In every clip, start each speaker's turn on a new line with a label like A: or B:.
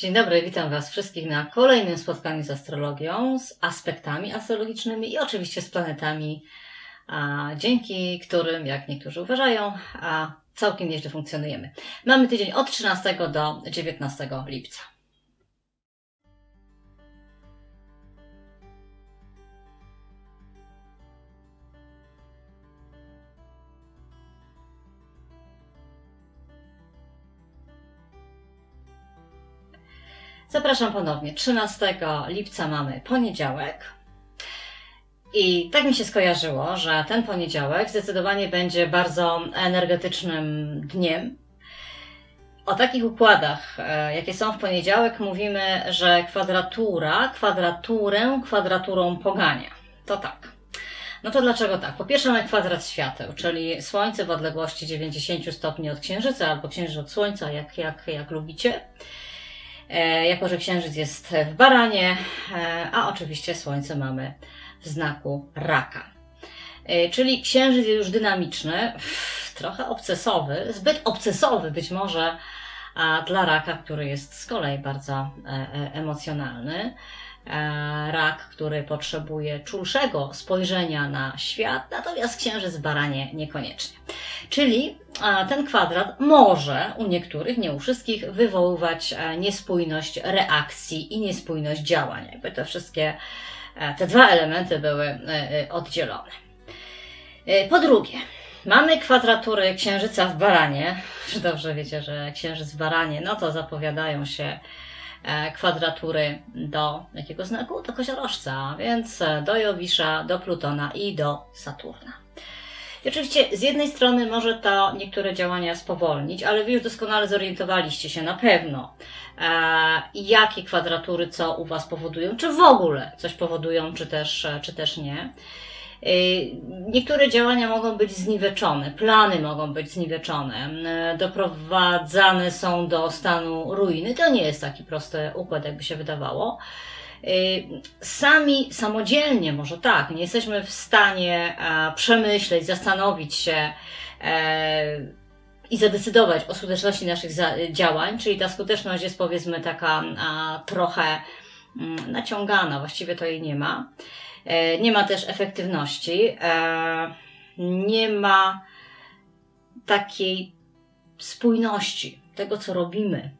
A: Dzień dobry, witam Was wszystkich na kolejnym spotkaniu z astrologią, z aspektami astrologicznymi i oczywiście z planetami, dzięki którym, jak niektórzy uważają, całkiem nieźle funkcjonujemy. Mamy tydzień od 13 do 19 lipca. Zapraszam ponownie. 13 lipca mamy poniedziałek. I tak mi się skojarzyło, że ten poniedziałek zdecydowanie będzie bardzo energetycznym dniem. O takich układach, e, jakie są w poniedziałek, mówimy, że kwadratura kwadraturę kwadraturą pogania. To tak. No to dlaczego tak? Po pierwsze mamy kwadrat świateł, czyli Słońce w odległości 90 stopni od Księżyca albo Księżyc od Słońca, jak, jak, jak lubicie. E, jako że Księżyc jest w baranie, e, a oczywiście Słońce mamy w znaku raka. E, Czyli Księżyc jest już dynamiczny, trochę obcesowy, zbyt obcesowy być może a dla raka, który jest z kolei bardzo emocjonalny. E, Rak, który potrzebuje czulszego spojrzenia na świat, natomiast księżyc w baranie niekoniecznie. Czyli a, ten kwadrat może u niektórych, nie u wszystkich, wywoływać e, niespójność reakcji i niespójność działań. Jakby te wszystkie, e, te dwa elementy były e, e, oddzielone. E, Po drugie, mamy kwadratury księżyca w baranie. Dobrze wiecie, że księżyc w baranie, no to zapowiadają się e, kwadratury do jakiego znaku? Do koziorożca, więc e, do Jowisza, do Plutona i do Saturna. I oczywiście z jednej strony może to niektóre działania spowolnić, ale Wy już doskonale zorientowaliście się na pewno, e, jakie kwadratury co u Was powodują, czy w ogóle coś powodują, czy też, e, czy też nie. Y, Niektóre działania mogą być zniweczone, plany mogą być zniweczone, y, doprowadzane są do stanu ruiny. To nie jest taki prosty układ, jakby się wydawało. Y, Sami, samodzielnie, może tak, nie jesteśmy w stanie e, przemyśleć, zastanowić się e, i zadecydować o skuteczności naszych działań, czyli ta skuteczność jest powiedzmy taka trochę mm, naciągana, właściwie to jej nie ma. E, Nie ma też efektywności, e, nie ma takiej spójności tego, co robimy,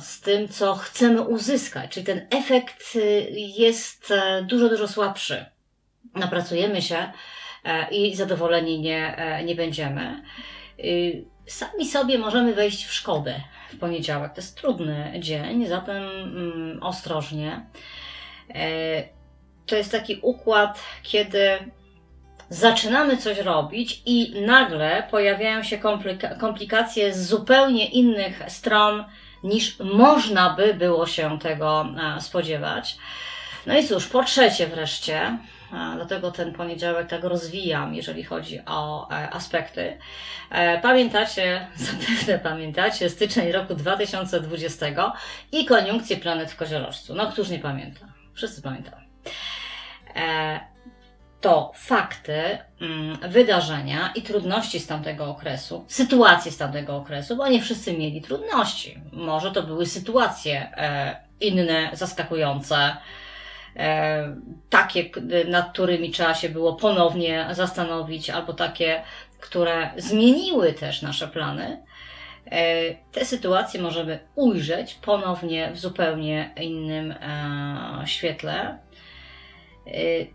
A: z tym, co chcemy uzyskać. Czyli ten efekt y, jest e, dużo, dużo słabszy. Napracujemy się i zadowoleni nie, nie będziemy. Y, Sami sobie możemy wejść w szkodę w poniedziałek. To jest trudny dzień, zatem mm, ostrożnie. To jest taki układ, kiedy zaczynamy coś robić i nagle pojawiają się komplika- komplikacje z zupełnie innych stron niż można by było się tego e, spodziewać. No i cóż, po trzecie wreszcie, e, dlatego ten poniedziałek tak rozwijam, jeżeli chodzi o e, aspekty. Pamiętacie, zapewne pamiętacie, styczeń roku 2020 i koniunkcję planet w koziorożcu. No, któż nie pamięta? Wszyscy pamiętamy to fakty, mm, wydarzenia i trudności z tamtego okresu, sytuacje z tamtego okresu, bo nie wszyscy mieli trudności. Może to były sytuacje e, inne, zaskakujące, e, takie, nad którymi trzeba się było ponownie zastanowić, albo takie, które zmieniły też nasze plany. E, Te sytuacje możemy ujrzeć ponownie w zupełnie innym e, świetle. Y,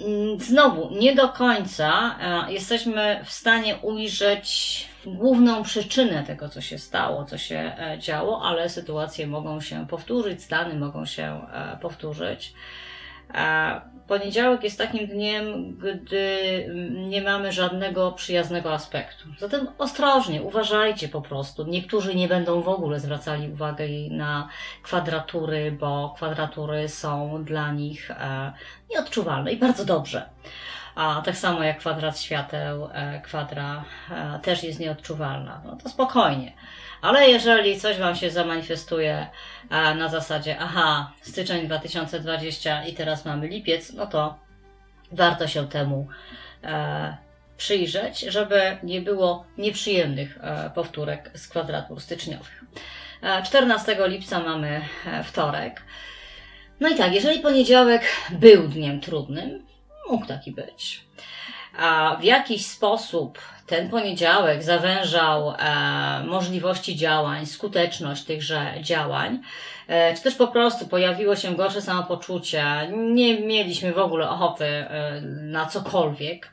A: mm, Znowu, nie do końca e, jesteśmy w stanie ujrzeć główną przyczynę tego, co się stało, co się e, działo, ale sytuacje mogą się powtórzyć, stany mogą się e, powtórzyć. E, Poniedziałek jest takim dniem, gdy mm, nie mamy żadnego przyjaznego aspektu. Zatem ostrożnie, uważajcie po prostu. Niektórzy nie będą w ogóle zwracali uwagi na kwadratury, bo kwadratury są dla nich e, nieodczuwalne i bardzo dobrze. A tak samo jak kwadrat świateł, e, kwadra e, też jest nieodczuwalna. No to spokojnie. Ale jeżeli coś Wam się zamanifestuje e, na zasadzie, aha, styczeń 2020 i teraz mamy lipiec, no to warto się temu e, przyjrzeć, żeby nie było nieprzyjemnych e, powtórek z kwadratur styczniowych. E, 14 lipca mamy e, wtorek. No i tak, jeżeli poniedziałek był dniem trudnym, mógł taki być. A w jakiś sposób ten poniedziałek zawężał e, możliwości działań, skuteczność tychże działań, e, czy też po prostu pojawiło się gorsze samopoczucie, nie mieliśmy w ogóle ochoty e, na cokolwiek,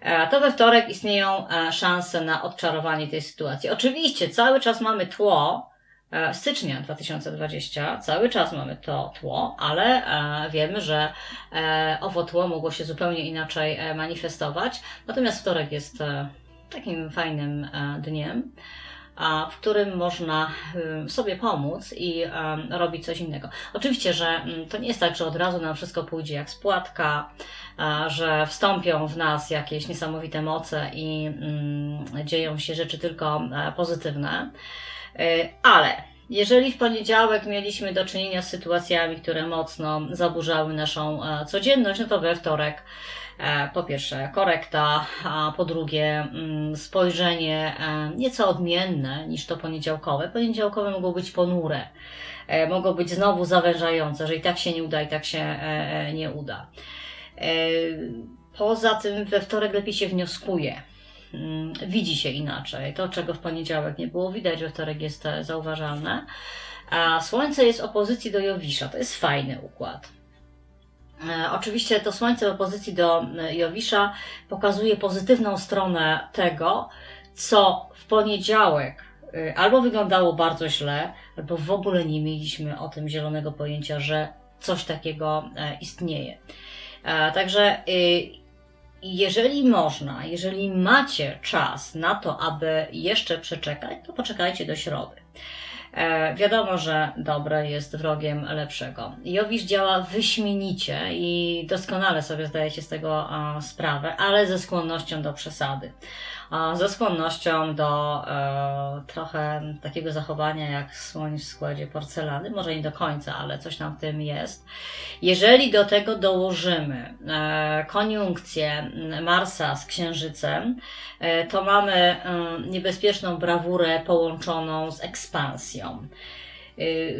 A: e, to we wtorek istnieją e, szanse na odczarowanie tej sytuacji. Oczywiście cały czas mamy tło stycznia 2020, cały czas mamy to tło, ale e, wiemy, że e, owo tło mogło się zupełnie inaczej e, manifestować. Natomiast wtorek jest e, takim fajnym e, dniem, w którym można sobie pomóc i robić coś innego. Oczywiście, że mm, to nie jest tak, że od razu nam wszystko pójdzie jak spłatka, że wstąpią w nas jakieś niesamowite moce i mm, dzieją się rzeczy tylko e, pozytywne, ale jeżeli w poniedziałek mieliśmy do czynienia z sytuacjami, które mocno zaburzały naszą e, codzienność, no to we wtorek e, po pierwsze korekta, a po drugie mm, spojrzenie e, nieco odmienne niż to poniedziałkowe. Poniedziałkowe mogą być ponure, e, mogą być znowu zawężające, że i tak się nie uda, i tak się e, e, nie uda. E, Poza tym we wtorek lepiej się wnioskuje. Mm, Widzi się inaczej. To, czego w poniedziałek nie było widać, we wtorek jest zauważalne. A Słońce jest w opozycji do Jowisza. To jest fajny układ. E, Oczywiście to Słońce w opozycji do Jowisza pokazuje pozytywną stronę tego, co w poniedziałek e, albo wyglądało bardzo źle, albo w ogóle nie mieliśmy o tym zielonego pojęcia, że coś takiego e, istnieje. E, Także y, jeżeli można, jeżeli macie czas na to, aby jeszcze przeczekać, to poczekajcie do środy. E, wiadomo, że dobre jest wrogiem lepszego. Jowisz działa wyśmienicie i doskonale sobie zdajecie z tego e, sprawę, ale ze skłonnością do przesady. Ze skłonnością do e, trochę takiego zachowania jak słoń w składzie porcelany. Może nie do końca, ale coś tam w tym jest. Jeżeli do tego dołożymy e, koniunkcję Marsa z Księżycem, e, to mamy niebezpieczną brawurę połączoną z ekspansją.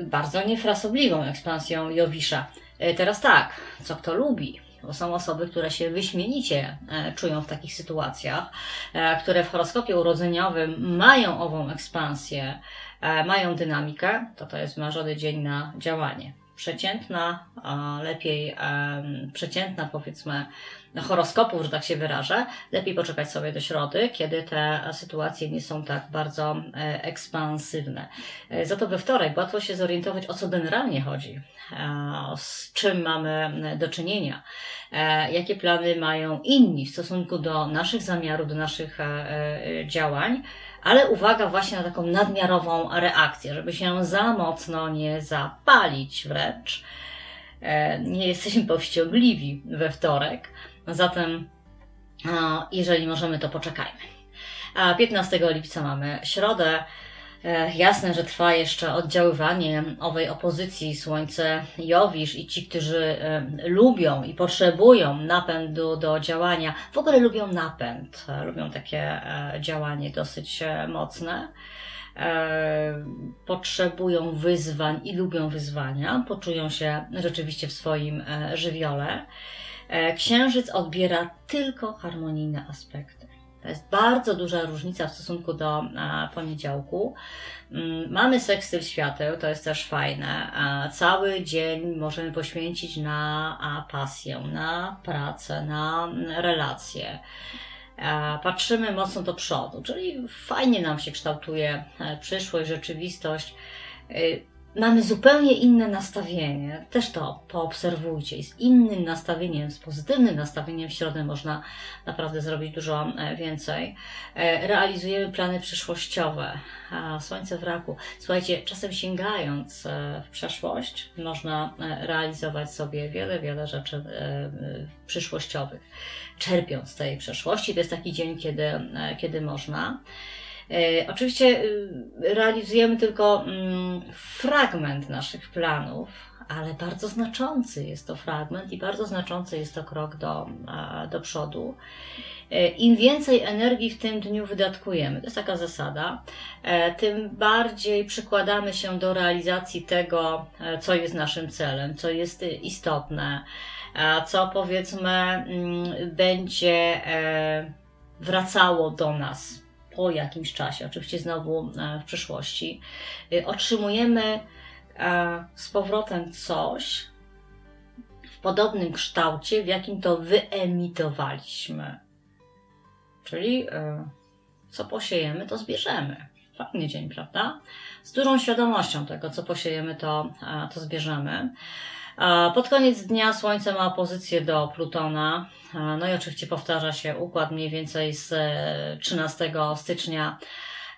A: Bardzo niefrasobliwą ekspansją Jowisza. Teraz tak, co kto lubi? Bo są osoby, które się wyśmienicie e, czują w takich sytuacjach, e, które w horoskopie urodzeniowym mają ową ekspansję, e, mają dynamikę, to to jest marzony dzień na działanie. Przeciętna, lepiej przeciętna powiedzmy horoskopów, że tak się wyrażę, lepiej poczekać sobie do środy, kiedy te sytuacje nie są tak bardzo e, ekspansywne. E, Za to we wtorek łatwo się zorientować, o co generalnie chodzi, e, z czym mamy do czynienia, jakie plany mają inni w stosunku do naszych zamiarów, do naszych działań, ale uwaga właśnie na taką nadmiarową reakcję, żeby się za mocno nie zapalić wręcz. E, Nie jesteśmy powściągliwi we wtorek, zatem a, jeżeli możemy, to poczekajmy. A 15 lipca mamy środę. E, Jasne, że trwa jeszcze oddziaływanie owej opozycji Słońce Jowisz i ci, którzy e, lubią i potrzebują napędu do działania, w ogóle lubią napęd, e, lubią takie działanie dosyć mocne. Potrzebują wyzwań i lubią wyzwania, poczują się rzeczywiście w swoim żywiole. Księżyc odbiera tylko harmonijne aspekty. To jest bardzo duża różnica w stosunku do e, poniedziałku. Mm, Mamy sekstyl świateł, to jest też fajne. E, Cały dzień możemy poświęcić na pasję, na pracę, na mm, relacje. E, Patrzymy mocno do przodu, czyli fajnie nam się kształtuje przyszłość, rzeczywistość. Mamy zupełnie inne nastawienie. Też to poobserwujcie. I z innym nastawieniem, z pozytywnym nastawieniem w środę można naprawdę zrobić dużo e, więcej. E, Realizujemy plany przyszłościowe. Słońce w raku. Słuchajcie, czasem sięgając e, w przeszłość, można realizować sobie wiele, wiele rzeczy przyszłościowych. Czerpiąc z tej przeszłości, to jest taki dzień, kiedy, kiedy można. E, Oczywiście y, realizujemy tylko mm, fragment naszych planów, ale bardzo znaczący jest to fragment i bardzo znaczący jest to krok do, do przodu. E, Im więcej energii w tym dniu wydatkujemy, to jest taka zasada, e, tym bardziej przykładamy się do realizacji tego, co jest naszym celem, co jest istotne, a co powiedzmy mm, będzie wracało do nas po jakimś czasie, oczywiście znowu e, w przyszłości. E, Otrzymujemy e, z powrotem coś w podobnym kształcie, w jakim to wyemitowaliśmy. Czyli e, co posiejemy, to zbierzemy. Fajny dzień, prawda? Z dużą świadomością tego, co posiejemy, to, to zbierzemy. Pod koniec dnia Słońce ma pozycję do Plutona. No i oczywiście powtarza się układ mniej więcej z e, 13 stycznia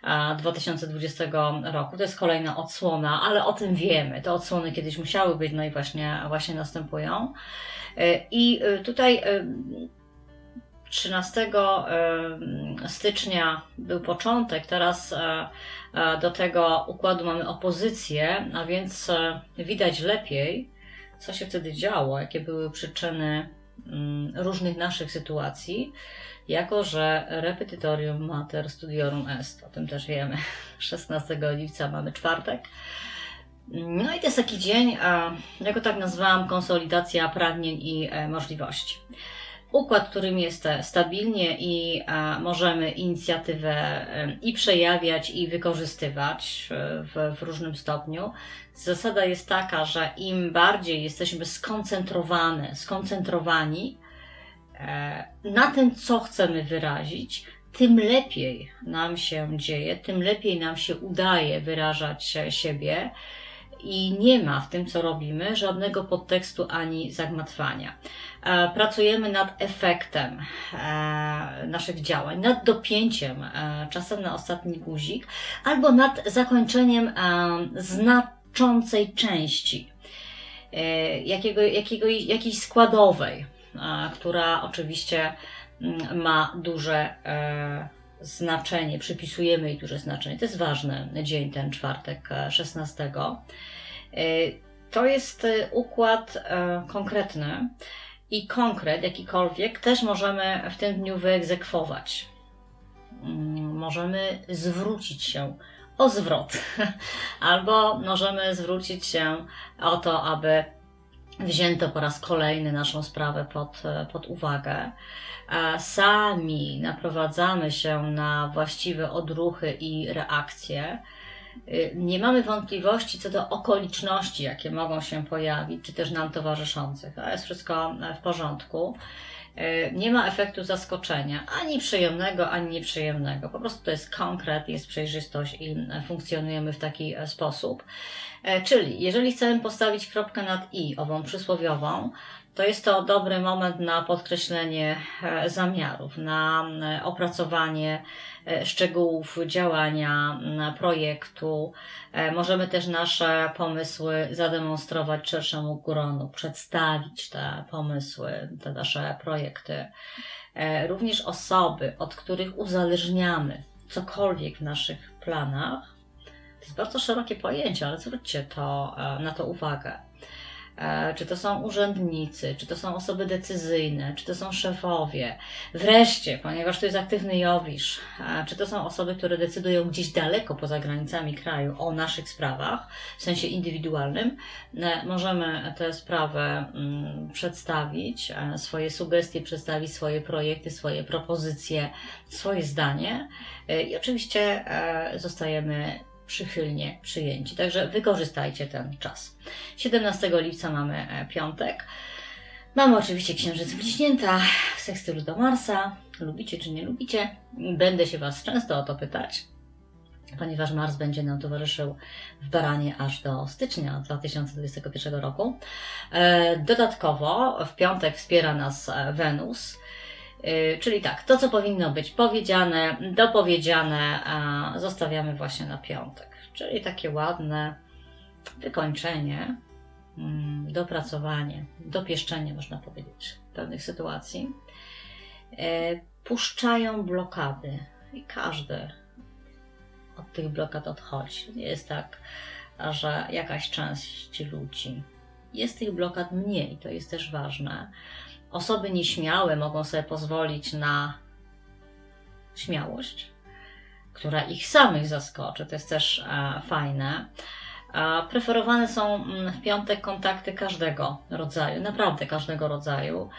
A: e, 2020 roku. To jest kolejna odsłona, ale o tym wiemy. Te odsłony kiedyś musiały być, no i właśnie, właśnie następują. E, I e, tutaj e, 13 e, stycznia był początek, teraz do tego układu mamy opozycję, a więc widać lepiej, co się wtedy działo, jakie były przyczyny mm, różnych naszych sytuacji, jako że repetitorium mater studiorum est, o tym też wiemy. 16 lipca mamy czwartek. No i to jest taki dzień, ja go tak nazwałam, konsolidacja pragnień i e, możliwości. Układ, którym jest stabilnie i możemy inicjatywę i przejawiać, i wykorzystywać e, w, w różnym stopniu. Zasada jest taka, że im bardziej jesteśmy skoncentrowane, skoncentrowani e, na tym, co chcemy wyrazić, tym lepiej nam się dzieje, tym lepiej nam się udaje wyrażać siebie i nie ma w tym, co robimy, żadnego podtekstu ani zagmatwania. E, Pracujemy nad efektem e, naszych działań, nad dopięciem, e, czasem na ostatni guzik, albo nad zakończeniem znaczącej części, jakiego, jakiego, jakiejś składowej, która oczywiście mm, ma duże znaczenie, przypisujemy jej duże znaczenie. To jest ważny dzień, ten czwartek e, 16. E, To jest układ konkretny i konkret jakikolwiek też możemy w tym dniu wyegzekwować. Mm, Możemy zwrócić się o zwrot, albo możemy zwrócić się o to, aby wzięto po raz kolejny naszą sprawę pod, pod uwagę. Sami naprowadzamy się na właściwe odruchy i reakcje. Y, Nie mamy wątpliwości co do okoliczności, jakie mogą się pojawić, czy też nam towarzyszących. To jest wszystko e, w porządku. Y, Nie ma efektu zaskoczenia, ani przyjemnego, ani nieprzyjemnego. Po prostu to jest konkret, jest przejrzystość i e, funkcjonujemy w taki e, sposób. E, Czyli, jeżeli chcemy postawić kropkę nad i, ową przysłowiową, to jest to dobry moment na podkreślenie e, zamiarów, na e, opracowanie szczegółów działania projektu. Możemy też nasze pomysły zademonstrować szerszemu gronu, przedstawić te pomysły, te nasze projekty. Również osoby, od których uzależniamy cokolwiek w naszych planach, to jest bardzo szerokie pojęcie, ale zwróćcie to, e, na to uwagę. E, Czy to są urzędnicy, czy to są osoby decyzyjne, czy to są szefowie. Wreszcie, ponieważ to jest aktywny Jowisz, e, czy to są osoby, które decydują gdzieś daleko poza granicami kraju o naszych sprawach, w sensie indywidualnym, możemy tę sprawę mm, przedstawić, swoje sugestie, przedstawić swoje projekty, swoje propozycje, swoje zdanie i oczywiście zostajemy przychylnie przyjęci. Także wykorzystajcie ten czas. 17 lipca mamy e, piątek. Mamy oczywiście księżyc bliźnięta w sekstylu do Marsa. Lubicie czy nie lubicie? Będę się Was często o to pytać, ponieważ Mars będzie nam towarzyszył w Baranie aż do stycznia 2021 roku. E, Dodatkowo w piątek wspiera nas e, Wenus. Yy, Czyli tak, to co powinno być powiedziane, dopowiedziane, zostawiamy właśnie na piątek. Czyli takie ładne wykończenie, mm, dopracowanie, dopieszczenie, można powiedzieć, pewnych sytuacji. Yy, Puszczają blokady i każdy od tych blokad odchodzi. Nie jest tak, że jakaś część ludzi jest tych blokad mniej, to jest też ważne. Osoby nieśmiałe mogą sobie pozwolić na śmiałość, która ich samych zaskoczy. To jest też e, fajne. Preferowane są mm, w piątek kontakty każdego rodzaju, naprawdę każdego rodzaju,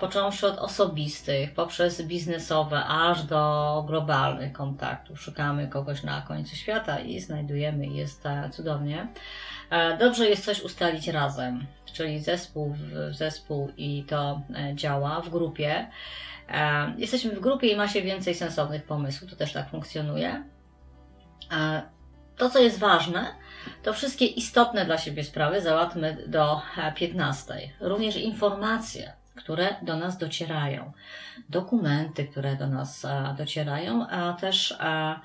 A: począwszy od osobistych, poprzez biznesowe, aż do globalnych kontaktów. Szukamy kogoś na końcu świata i znajdujemy, jest cudownie. E, Dobrze jest coś ustalić razem, czyli zespół w zespół i to e, działa w grupie. E, Jesteśmy w grupie i ma się więcej sensownych pomysłów, to też tak funkcjonuje. To, co jest ważne, to wszystkie istotne dla siebie sprawy załatwmy do e, 15. Również informacje, które do nas docierają, dokumenty, które do nas e, docierają, a też e,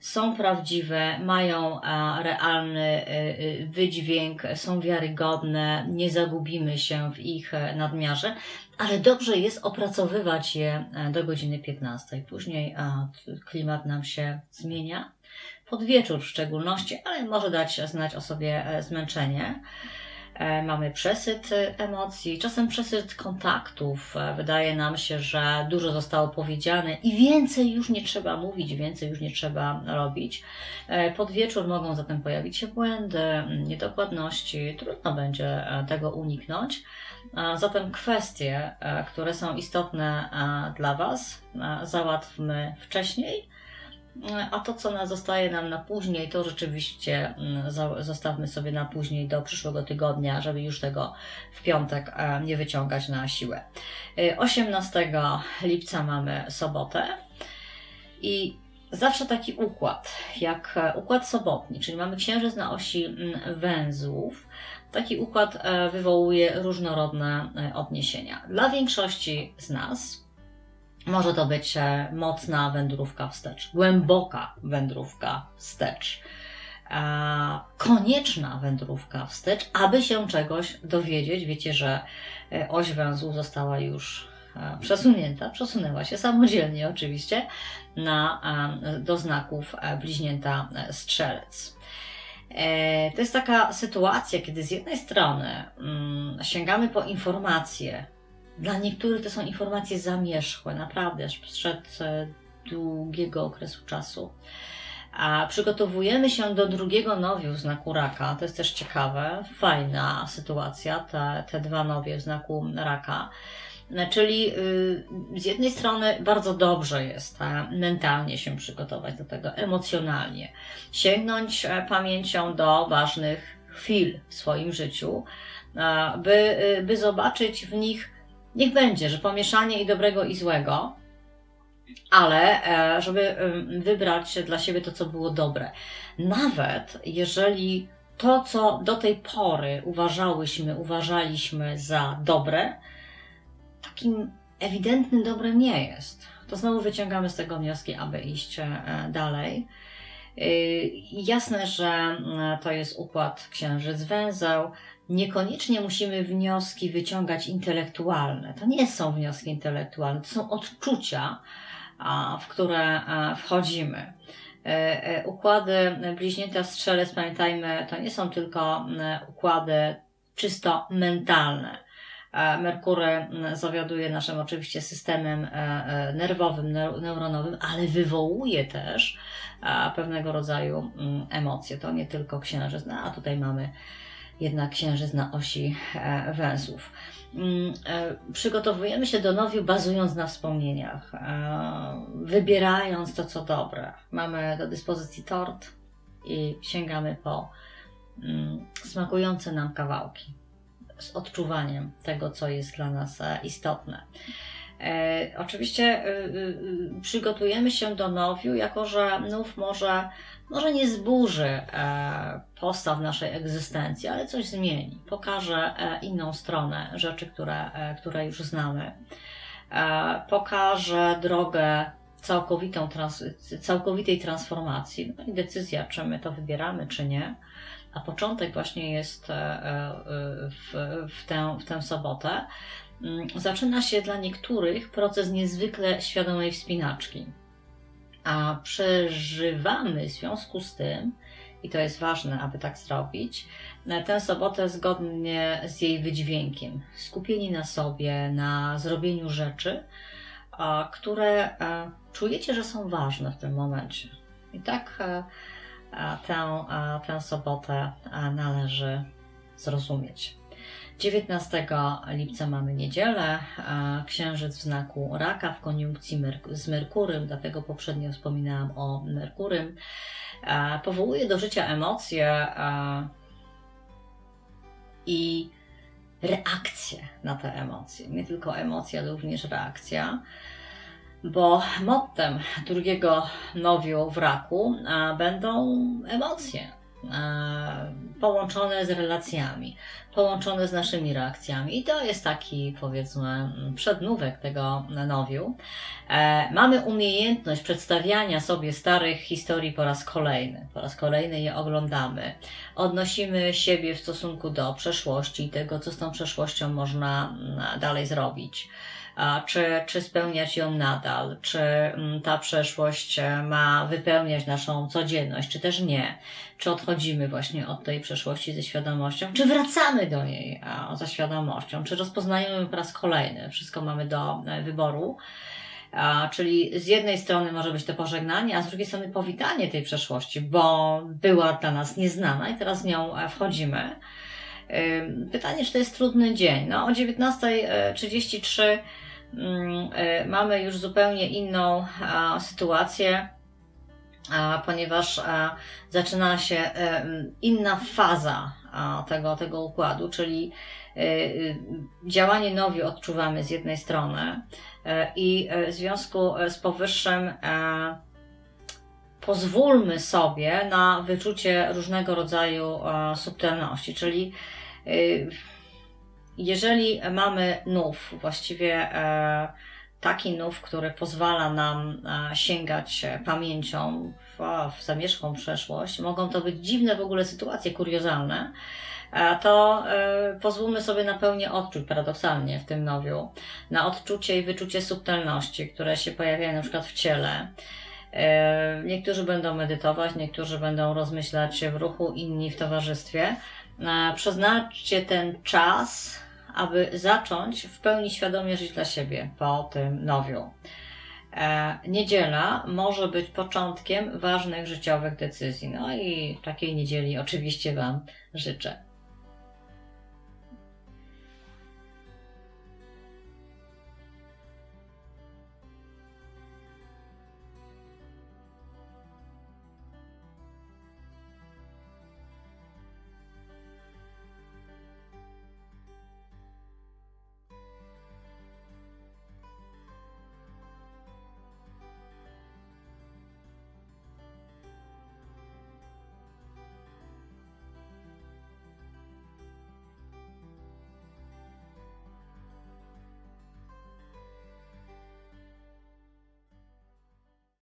A: są prawdziwe, mają e, realny e, e, wydźwięk, są wiarygodne, nie zagubimy się w ich nadmiarze, ale dobrze jest opracowywać je do godziny 15. Później klimat nam się zmienia, pod wieczór w szczególności, ale może dać znać o sobie zmęczenie. E, Mamy przesyt emocji, czasem przesyt kontaktów. E, Wydaje nam się, że dużo zostało powiedziane i więcej już nie trzeba mówić, więcej już nie trzeba robić. E, Pod wieczór mogą zatem pojawić się błędy, niedokładności, trudno będzie tego uniknąć. Zatem kwestie, które są istotne dla Was, załatwmy wcześniej. E, A to, co nas zostaje nam na później, to rzeczywiście mm, zostawmy sobie na później do przyszłego tygodnia, żeby już tego w piątek e, nie wyciągać na siłę. E, 18 lipca mamy sobotę i zawsze taki układ, jak e, układ sobotni, czyli mamy księżyc na osi mm, węzłów. Taki układ e, wywołuje różnorodne e, odniesienia. Dla większości z nas może to być e, mocna wędrówka wstecz, głęboka wędrówka wstecz, e, konieczna wędrówka wstecz, aby się czegoś dowiedzieć. Wiecie, że e, oś węzłu została już przesunięta, przesunęła się samodzielnie oczywiście na, do znaków bliźnięta strzelec. To jest taka sytuacja, kiedy z jednej strony mm, sięgamy po informacje, dla niektórych to są informacje zamierzchłe, naprawdę, aż sprzed e, długiego okresu czasu. A przygotowujemy się do drugiego nowiu w znaku raka. To jest też ciekawe, fajna sytuacja, te, te dwa nowie w znaku raka. E, Czyli y, z jednej strony bardzo dobrze jest e, mentalnie się przygotować do tego, emocjonalnie, sięgnąć pamięcią do ważnych chwil w swoim życiu, by, y, by zobaczyć w nich Niech będzie, że pomieszanie i dobrego i złego, ale e, żeby wybrać dla siebie to, co było dobre. Nawet jeżeli to, co do tej pory uważałyśmy, uważaliśmy za dobre, takim ewidentnym dobrem nie jest. To znowu wyciągamy z tego wnioski, aby iść e, dalej. Y, Jasne, że mm, to jest układ księżyc węzeł. Niekoniecznie musimy wnioski wyciągać intelektualne. To nie są wnioski intelektualne, to są odczucia, w które wchodzimy. E, e, Układy bliźnięta strzelec, pamiętajmy, to nie są tylko układy czysto mentalne. E, Merkury zawiaduje naszym oczywiście systemem nerwowym, neu- neuronowym, ale wywołuje też pewnego rodzaju emocje. To nie tylko księżyc, no, a tutaj mamy jednak księżyc na osi e, węzłów. Mm, e, Przygotowujemy się do nowiu bazując na wspomnieniach, e, wybierając to, co dobre. Mamy do dyspozycji tort i sięgamy po mm, smakujące nam kawałki z odczuwaniem tego, co jest dla nas istotne. Oczywiście przygotujemy się do nowiu, jako że nów może, może nie zburzy e, postaw naszej egzystencji, ale coś zmieni. Pokaże e, inną stronę rzeczy, które, e, które już znamy. Pokaże drogę całkowitą trans, całkowitej transformacji. No i decyzja, czy my to wybieramy, czy nie. A początek właśnie jest w, w, tę, w tę sobotę. Mm, Zaczyna się dla niektórych proces niezwykle świadomej wspinaczki. A przeżywamy w związku z tym i to jest ważne, aby tak zrobić, e, tę sobotę zgodnie z jej wydźwiękiem. Skupieni na sobie, na zrobieniu rzeczy, które e, czujecie, że są ważne w tym momencie. I tak e, a, tę, tę sobotę należy zrozumieć. 19 lipca mamy niedzielę, księżyc w znaku raka w koniunkcji z Merkurym, dlatego poprzednio wspominałam o Merkurym. Powołuje do życia emocje i reakcje na te emocje. Nie tylko emocje, ale również reakcja. Bo mottem drugiego nowiu w raku będą emocje połączone z relacjami, połączone z naszymi reakcjami. I to jest taki, powiedzmy, przednówek tego nowiu. E, mamy umiejętność przedstawiania sobie starych historii po raz kolejny. Po raz kolejny je oglądamy. Odnosimy siebie w stosunku do przeszłości i tego, co z tą przeszłością można mm, dalej zrobić. Czy, czy spełniać ją nadal, czy mm, ta przeszłość e, ma wypełniać naszą codzienność, czy też nie. Czy odchodzimy właśnie od tej przeszłości ze świadomością, czy wracamy do niej a, ze świadomością, czy rozpoznajemy po raz kolejny. Wszystko mamy do e, wyboru. A, czyli z jednej strony może być to pożegnanie, a z drugiej strony powitanie tej przeszłości, bo była dla nas nieznana i teraz w nią e, wchodzimy. Pytanie, czy to jest trudny dzień? No, o 19.33 mm, y, mamy już zupełnie inną sytuację, ponieważ zaczyna się em, inna faza tego, tego układu, czyli y, działanie nowi odczuwamy z jednej strony i w związku z powyższym e, pozwólmy sobie na wyczucie różnego rodzaju e, subtelności, czyli jeżeli mamy nów, właściwie e, taki nów, który pozwala nam e, sięgać e, pamięcią w, w zamierzchłą przeszłość, mogą to być dziwne w ogóle sytuacje, kuriozalne, to pozwólmy sobie na pełnię odczuć paradoksalnie w tym nowiu, na odczucie i wyczucie subtelności, które się pojawiają na przykład w ciele. Niektórzy będą medytować, niektórzy będą rozmyślać w ruchu, inni w towarzystwie. Przeznaczcie ten czas, aby zacząć w pełni świadomie żyć dla siebie po tym nowiu. E, Niedziela może być początkiem ważnych życiowych decyzji. No i takiej niedzieli oczywiście Wam życzę.